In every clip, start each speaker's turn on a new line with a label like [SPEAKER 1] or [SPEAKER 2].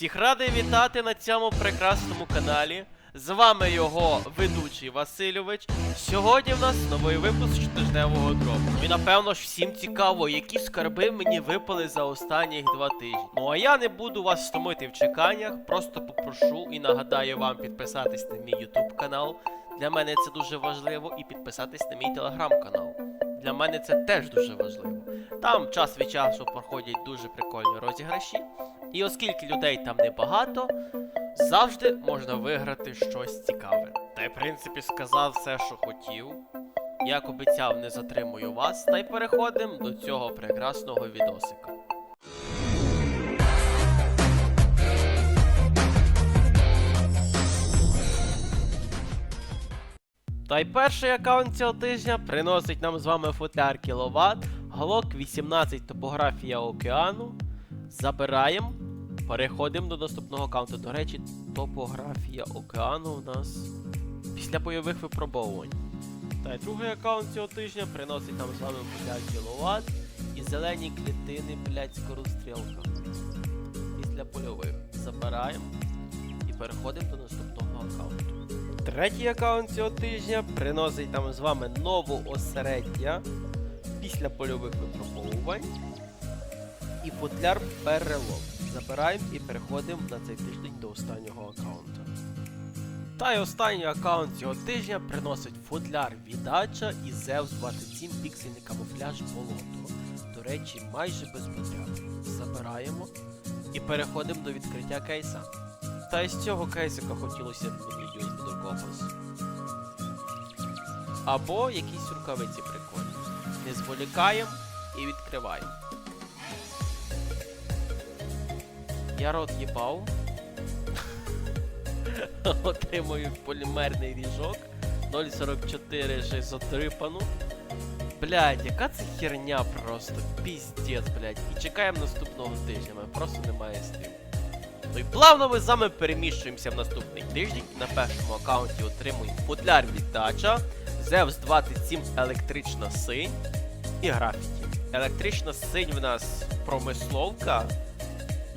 [SPEAKER 1] Всіх радий вітати на цьому прекрасному каналі. З вами його ведучий Васильович. Сьогодні в нас новий випуск щотижневого дропу. І напевно ж всім цікаво, які скарби мені випали за останніх два тижні. Ну а я не буду вас стомити в чеканнях, просто попрошу і нагадаю вам підписатись на мій YouTube канал. Для мене це дуже важливо, і підписатись на мій телеграм-канал. Для мене це теж дуже важливо. Там час від часу проходять дуже прикольні розіграші. І оскільки людей там небагато, завжди можна виграти щось цікаве. Та й в принципі сказав все, що хотів. Як обіцяв, не затримую вас, та й переходимо до цього прекрасного відосика. Та й перший аккаунт цього тижня приносить нам з вами футляр кіловат, глок 18 топографія океану. Забираємо. Переходимо до наступного аккаунту. До речі, топографія океану у нас після бойових випробовувань. Та й другий аккаунт цього тижня приносить нам з вами футляр кіловат і зелені клітини, блядь, скорострілка. Після польових. Забираємо і переходимо до наступного аккаунту. Третій аккаунт цього тижня приносить нам з вами нову осереддя після польових випробовувань і футляр перелом. Забираємо і переходимо на цей тиждень до останнього аккаунта. Та й останній аккаунт цього тижня приносить футляр віддача і Zeus 27 піксельний камуфляж болото. До речі, майже без потреб. Забираємо і переходимо до відкриття кейса. Та із цього кейсика хотілося б мені USB докопас. Або якісь рукавиці прикольні. Не зволікаємо і відкриваємо. Я рот їбав. Отримую полімерний ріжок 0.44 ще затрипану. Блядь, яка це херня просто. Піздець, блядь. І чекаємо наступного тижня. Мене просто немає слів. Ну і плавно ми з вами переміщуємося в наступний тиждень. На першому аккаунті отримуємо футляр віддача, Zeus 27 електрична синь і графіті. Електрична синь в нас промисловка.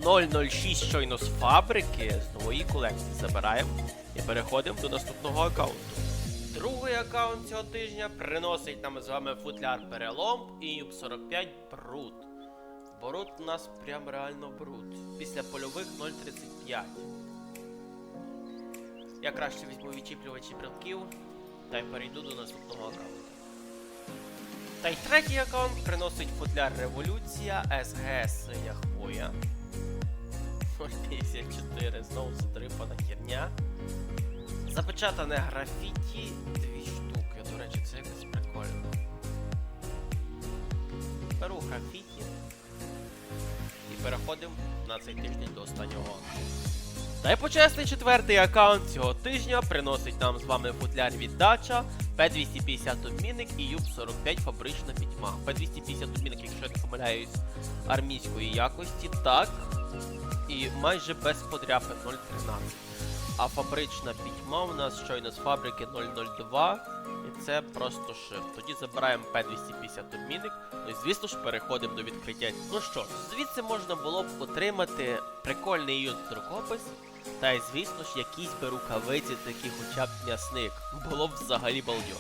[SPEAKER 1] 006 щойно з фабрики з нової колекції забираємо і переходимо до наступного аккаунту. Другий аккаунт цього тижня приносить нам з вами футляр перелом і юб 45 бруд. Бруд у нас прям реально бруд. Після польових 0.35. Я краще візьму відчіплювачі брелків та й перейду до наступного аккаунту. Та й третій аккаунт приносить футляр Революція СГ Синя 054, знову затрипана херня. Запечатане графіті дві штуки. До речі, це якось прикольно. Беру графіті і переходимо на цей тиждень до останнього. Та й почесний четвертий аккаунт цього тижня приносить нам з вами футляр віддача, P250 обмінник і Юб45 фабрична пітьма. P250 обмінник, якщо я не помиляюсь, армійської якості, так. І майже без подряпин 0.13. А фабрична пітьма у нас щойно з фабрики 002. І це просто шифт. Тоді забираємо P250 обмінник. Ну і звісно ж переходимо до відкриття. Ну що ж, звідси можна було б отримати прикольний юздрукопис. Та й звісно ж якісь би рукавиці, такі хоча б м'ясник. Було б взагалі балдежно.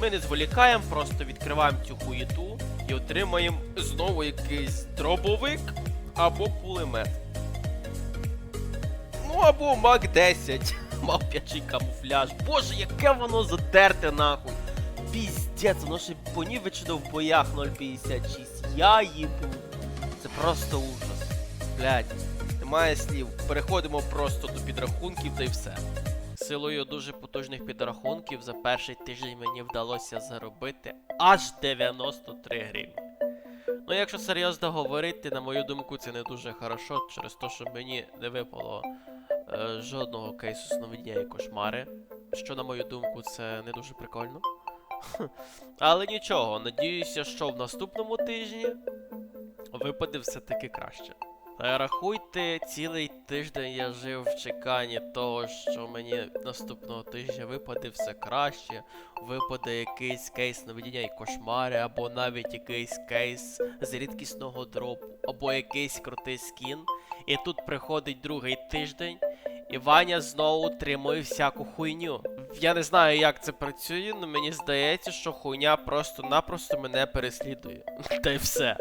[SPEAKER 1] Ми не зволікаємо, просто відкриваємо цю хуєту і отримаємо знову якийсь дробовик або пулемет. Ну або Мак 10. Мавпячий камуфляж. Боже, яке воно затерте нахуй. Піздець, воно ще понівечено в боях 0.56. Я їбу. Це просто ужас. Блядь, немає слів. Переходимо просто до підрахунків та й все. Силою дуже потужних підрахунків за перший тиждень мені вдалося заробити аж 93 гривні. Ну, якщо серйозно говорити, на мою думку, це не дуже хорошо, через те, що мені не випало е, жодного кейсу сновидіння і кошмари. Що, на мою думку, це не дуже прикольно. Але нічого, надіюся, що в наступному тижні випаде все-таки краще. Рахуйте, цілий тиждень я жив в чеканні того, що мені наступного тижня випаде все краще, випаде якийсь кейс наведення і кошмари, або навіть якийсь кейс з рідкісного дропу, або якийсь крутий скін. І тут приходить другий тиждень, і Ваня знову отримує всяку хуйню. Я не знаю, як це працює, але мені здається, що хуйня просто-напросто мене переслідує. Та й все.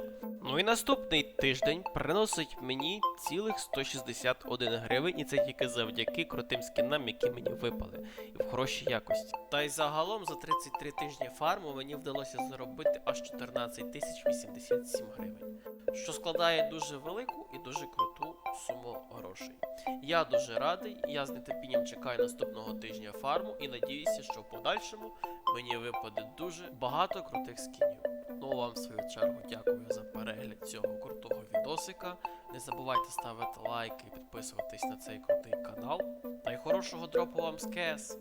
[SPEAKER 1] Ну і наступний тиждень приносить мені цілих 161 гривень, і це тільки завдяки крутим скінам, які мені випали, і в хорошій якості. Та й загалом за 33 тижні фарму мені вдалося заробити аж 14 тисяч 87 гривень, що складає дуже велику і дуже круту суму грошей. Я дуже радий, я з нетерпінням чекаю наступного тижня фарму і надіюся, що в подальшому мені випаде дуже багато крутих скінів. Ну вам в свою чергу дякую за перегляд цього крутого відосика. Не забувайте ставити лайки і підписуватись на цей крутий канал. Та й хорошого дропу вам з КС!